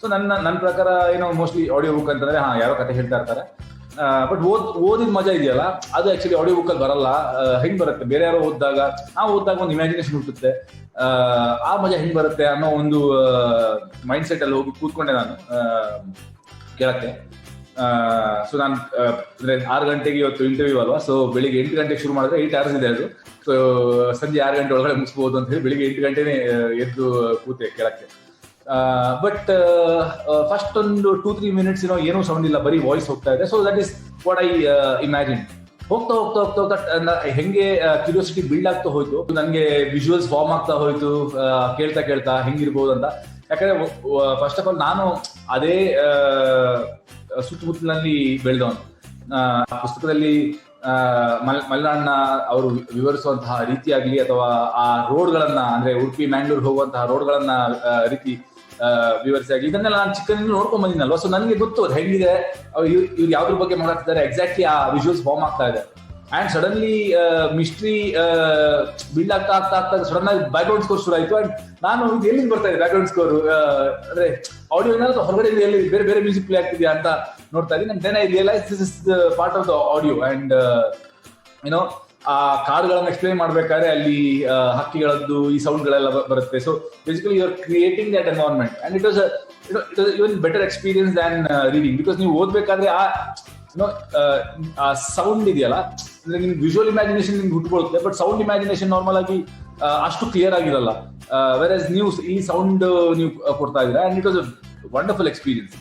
So ನನ್ನ ನನ್ನ ಪ್ರಕಾರ ಏನೋ ಮೋಸ್ಟ್ಲಿ ಆಡಿಯೋ ಬುಕ್ ಅಂತಂದ್ರೆ ಹಾ ಯಾರೋ ಕತೆ ಹೇಳ್ತಾ ಇರ್ತಾರೆ. ಬಟ್ ಓದ್ ಓದಿದ ಮಜಾ ಇದೆಯಲ್ಲ? ಅದು ಆಕ್ಚುಲಿ ಆಡಿಯೋ ಬುಕ್ ಅಲ್ಲಿ ಬರಲ್ಲ. ಹೆಂಗ್ ಬರುತ್ತೆ? ಬೇರೆ ಯಾರೋ ಓದಿದಾಗ ನಾವು ಓದಿದಾಗ ಒಂದು ಇಮ್ಯಾಜಿನೇಷನ್ ಹುಟ್ಟುತ್ತೆ. ಆ, ಮಜಾ ಹೆಂಗ್ ಬರುತ್ತೆ ಅನ್ನೋ ಒಂದು ಮೈಂಡ್ ಸೆಟ್ ಅಲ್ಲಿ ಹೋಗಿ ಕೂತ್ಕೊಂಡೆ ನಾನು ಕೇಳಕ್ಕೆ. ಸೊ ನಾನು ಅಂದ್ರೆ ಆರು ಗಂಟೆಗೆ ಇವತ್ತು ಇಂಟರ್ವ್ಯೂ ಅಲ್ವಾ? ಸೊ ಬೆಳಿಗ್ಗೆ ಎಂಟು ಗಂಟೆಗೆ ಶುರು ಮಾಡಿದ್ರೆ ಏಟ್ ಅವರ್ಸ್ ಇದೆ ಅದು. ಸೊ ಸಂಜೆ ಆರು ಗಂಟೆ ಒಳಗಡೆ ಮುಗಿಸ್ಬೋದು ಅಂತ ಹೇಳಿ ಬೆಳಿಗ್ಗೆ ಎಂಟು ಗಂಟೆನೆ ಎದ್ದು ಕೂತೆ ಕೇಳಕ್ಕೆ. ಬಟ್ ಫಸ್ಟ್ ಒಂದು ಟೂ ತ್ರೀ ಮಿನಿಟ್ಸ್ ಏನೋ ಏನೂ ಸೌಂಡ್ ಇಲ್ಲ, ಬರೀ ವಾಯ್ಸ್ ಹೋಗ್ತಾ ಇದೆ. So that is what I imagine ಹೋಗ್ತಾ ಹೋಗ್ತಾ ಹೋಗ್ತಾ ಹೋಗ್ತಾ ಹೆಂಗೆ ಕ್ಯೂರಿಯಾಸಿಟಿ ಬಿಲ್ಡ್ ಆಗ್ತಾ ಹೋಯ್ತು? ನನಗೆ ವಿಜುವಲ್ಸ್ ಫಾರ್ಮ್ ಆಗ್ತಾ ಹೋಯ್ತು ಕೇಳ್ತಾ ಕೇಳ್ತಾ ಹೆಂಗಿರ್ಬೋದು ಅಂತ. ಯಾಕಂದ್ರೆ ಫಸ್ಟ್ ಆಫ್ ಆಲ್ ನಾನು ಅದೇ ಸುತ್ತಮುತ್ತಲಿನಲ್ಲಿ ಬೆಳೆದವನು. ಪುಸ್ತಕದಲ್ಲಿ ಮಲ್, ಮಲೆನಾಡಿನ ಅವರು ವಿವರಿಸುವಂತಹ ರೀತಿಯಾಗಲಿ ಅಥವಾ ಆ ರೋಡ್ಗಳನ್ನ ಅಂದ್ರೆ ಉಡುಪಿ ಮ್ಯಾಂಗ್ಳೂರ್ ಹೋಗುವಂತಹ ರೋಡ್ಗಳನ್ನ ರೀತಿ ಆ, ಆಗಲಿ ಇದನ್ನೆಲ್ಲ ನಾನು ಚಿಕ್ಕನಿಂದ ನೋಡ್ಕೊಂಡ್ ಬಂದಿನಲ್ವಾ ಸೊ ನನಗೆ ಗೊತ್ತು ಅದು ಹೆಂಗಿದೆ. ಇವ್ರು ಯಾವ್ದ್ರ ಬಗ್ಗೆ ಮಾತಾಡ್ತಿದ್ದಾರೆ. ಎಕ್ಸಾಕ್ಟ್ಲಿ ಆ ವಿಜುವಲ್ಸ್ ಫಾರ್ಮ್ ಆಗ್ತಾ ಇದೆ. ಅಂಡ್ ಸಡನ್ಲಿ ಮಿಸ್ಟ್ರಿ ಬಿಲ್ಡ್ ಆಗ್ತಾ ಆಗ್ತಾ ಆಗ್ತಾ ಸಡನ್ ಆಗಿ ಬ್ಯಾಕ್ ಗ್ರೌಂಡ್ ಸ್ಕೋರ್ ಶುರು ಆಯ್ತು. ಅಂಡ್ ನಾನು ಇದು ಎಲ್ಲಿಂದ ಬರ್ತಾ ಇದೆ ಬ್ಯಾಕ್ ಗ್ರೌಂಡ್ ಸ್ಕೋರ್ ಅಂದ್ರೆ ಆಡಿಯೋ ಏನಾದ್ರು ಹೊರಗಡೆ ಎಲ್ಲಿ ಬೇರೆ ಬೇರೆ ಮ್ಯೂಸಿಕ್ ಪ್ಲೇ ಆಗ್ತಿದ್ಯಾ ಅಂತ ನೋಡ್ತಾ ಇದ್ದೀನಿ. Then I realise this is part of the audio and ಏನೋ ಆ ಕಾರ್ಡ್ಗಳನ್ನ ಎಕ್ಸ್ಪ್ಲೈನ್ ಮಾಡ್ಬೇಕಾದ್ರೆ ಅಲ್ಲಿ ಹಕ್ಕಿಗಳದ್ದು, ಈ ಸೌಂಡ್ ಗಳೆಲ್ಲ ಬ- ಬರುತ್ತೆ. So basically you are creating that environment and it was it was even better experience than reading because ನೀವು ಓದ್ಬೇಕಾದ್ರೆ ಆ ಆ ಸೌಂಡ್ ಇದೆಯಲ್ಲ, ಅಂದ್ರೆ ನಿಮ್ಗೆ ವಿಜುವಲ್ ಇಮ್ಯಾಜಿನೇಷನ್ ನಿಮ್ಗೆ ಹುಟ್ಕೊಳ್ಳುತ್ತೆ ಬಟ್ ಸೌಂಡ್ ಇಮ್ಯಾಜಿನೇಷನ್ ನಾರ್ಮಲ್ ಆಗಿ ಅಷ್ಟು ಕ್ಲಿಯರ್ ಆಗಿರಲ್ಲ. ವೆರ್ ನೀವು ಈ ಸೌಂಡ್ ನೀವು ಕೊಡ್ತಾ ಇದ್ರೆ and it was a wonderful experience